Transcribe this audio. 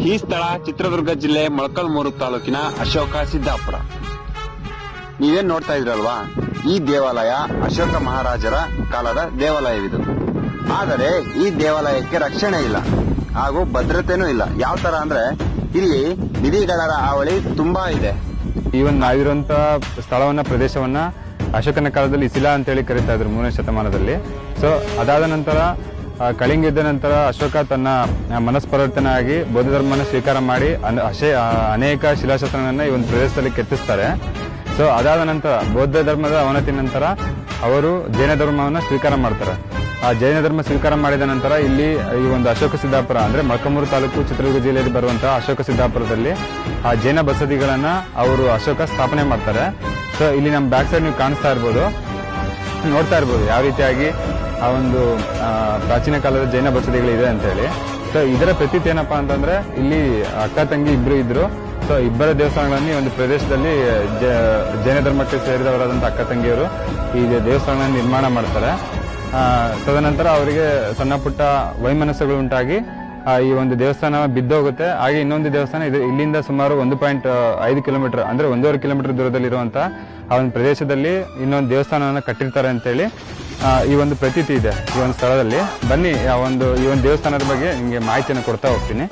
ಈ ಸ್ಥಳ ಚಿತ್ರದುರ್ಗ ಜಿಲ್ಲೆ ಮೊಳಕಲ್ಮೂರು ತಾಲೂಕಿನ ಅಶೋಕ ಸಿದ್ದಾಪುರ. ನೀವೇನ್ ನೋಡ್ತಾ ಇದ್ರಲ್ವಾ? ಈ ದೇವಾಲಯ ಅಶೋಕ ಮಹಾರಾಜರ ಕಾಲದ ದೇವಾಲಯವಿದು. ಆದರೆ ಈ ದೇವಾಲಯಕ್ಕೆ ರಕ್ಷಣೆ ಇಲ್ಲ, ಹಾಗೂ ಭದ್ರತೆನೂ ಇಲ್ಲ. ಯಾವ ತರ ಅಂದ್ರೆ, ಇಲ್ಲಿ ನಿಧಿಗಳರ ಹಾವಳಿ ತುಂಬಾ ಇದೆ. ಈ ಒಂದು ನಾವಿರುವಂತ ಸ್ಥಳವನ್ನ, ಪ್ರದೇಶವನ್ನ ಅಶೋಕನ ಕಾಲದಲ್ಲಿ ಇಸಿಲಾ ಅಂತೇಳಿ ಕರೀತಾ ಇದ್ರು ಮೂರನೇ ಶತಮಾನದಲ್ಲಿ. ಸೊ ಅದಾದ ನಂತರ ಕಳಿಂಗ ಯುದ್ಧ ನಂತರ ಅಶೋಕ ತನ್ನ ಮನಸ್ಪರಿವರ್ತನಾಗಿ ಬೌದ್ಧ ಧರ್ಮವನ್ನು ಸ್ವೀಕಾರ ಮಾಡಿ ಅನೇಕ ಶಿಲಾಶಾಸ್ತ್ರಗಳನ್ನು ಈ ಒಂದು ಪ್ರದೇಶದಲ್ಲಿ ಕೆತ್ತಿಸ್ತಾರೆ. ಸೊ ಅದಾದ ನಂತರ, ಬೌದ್ಧ ಧರ್ಮದ ಅವನತಿ ನಂತರ ಅವರು ಜೈನ ಧರ್ಮವನ್ನು ಸ್ವೀಕಾರ ಮಾಡ್ತಾರೆ. ಆ ಜೈನ ಧರ್ಮ ಸ್ವೀಕಾರ ಮಾಡಿದ ನಂತರ ಇಲ್ಲಿ ಈ ಒಂದು ಅಶೋಕ ಸಿದ್ದಾಪುರ ಅಂದರೆ ಮಕ್ಕಮೂರು ತಾಲೂಕು ಚಿತ್ರದುರ್ಗ ಜಿಲ್ಲೆಯಲ್ಲಿ ಬರುವಂತಹ ಅಶೋಕ ಸಿದ್ದಾಪುರದಲ್ಲಿ ಆ ಜೈನ ಬಸದಿಗಳನ್ನು ಅವರು ಅಶೋಕ ಸ್ಥಾಪನೆ ಮಾಡ್ತಾರೆ. ಸೊ ಇಲ್ಲಿ ನಮ್ಮ ಬ್ಯಾಕ್ ಸೈಡ್ ನೀವು ಕಾಣಿಸ್ತಾ ಇರ್ಬೋದು. ನೋಡ್ತಾ ಇರ್ಬೋದು ಯಾವ ರೀತಿಯಾಗಿ ಆ ಒಂದು ಪ್ರಾಚೀನ ಕಾಲದ ಜೈನ ಬಸದಿಗಳಿದೆ ಅಂತ ಹೇಳಿ ಸೊ ಇದರ ಪ್ರತೀತಿ ಏನಪ್ಪಾ ಅಂತಂದ್ರೆ, ಇಲ್ಲಿ ಅಕ್ಕ, ತಂಗಿ ಇಬ್ರು ಇದ್ರು. ಸೊ ಇಬ್ಬರ ದೇವಸ್ಥಾನಗಳನ್ನು ಈ ಒಂದು ಪ್ರದೇಶದಲ್ಲಿ ಜೈನ ಧರ್ಮಕ್ಕೆ ಸೇರಿದವರಾದಂಥ ಅಕ್ಕ ತಂಗಿಯವರು ಈ ದೇವಸ್ಥಾನ ನಿರ್ಮಾಣ ಮಾಡ್ತಾರೆ. ತದನಂತರ ಅವರಿಗೆ ಸಣ್ಣ ಪುಟ್ಟ ವೈಮನಸ್ಸುಗಳು ಉಂಟಾಗಿ ಈ ಒಂದು ದೇವಸ್ಥಾನ ಬಿದ್ದೋಗುತ್ತೆ ಹಾಗೆ ಇನ್ನೊಂದು ದೇವಸ್ಥಾನ ಇದು ಇಲ್ಲಿಂದ ಸುಮಾರು ಒಂದು ಪಾಯಿಂಟ್ ಐದು ಕಿಲೋಮೀಟರ್, ಅಂದ್ರೆ ಒಂದೂವರೆ ಕಿಲೋಮೀಟರ್ ದೂರದಲ್ಲಿರುವಂಥ ಆ ಒಂದು ಪ್ರದೇಶದಲ್ಲಿ ಇನ್ನೊಂದು ದೇವಸ್ಥಾನವನ್ನು ಕಟ್ಟಿರ್ತಾರೆ ಅಂತೇಳಿ ಈ ಒಂದು ಪ್ರತೀತಿ ಇದೆ ಈ ಒಂದು ಸ್ಥಳದಲ್ಲಿ. ಬನ್ನಿ, ಆ ಒಂದು, ಈ ಒಂದು ದೇವಸ್ಥಾನದ ಬಗ್ಗೆ ನಿಮಗೆ ಮಾಹಿತಿಯನ್ನು ಕೊಡ್ತಾ ಹೋಗ್ತೀನಿ.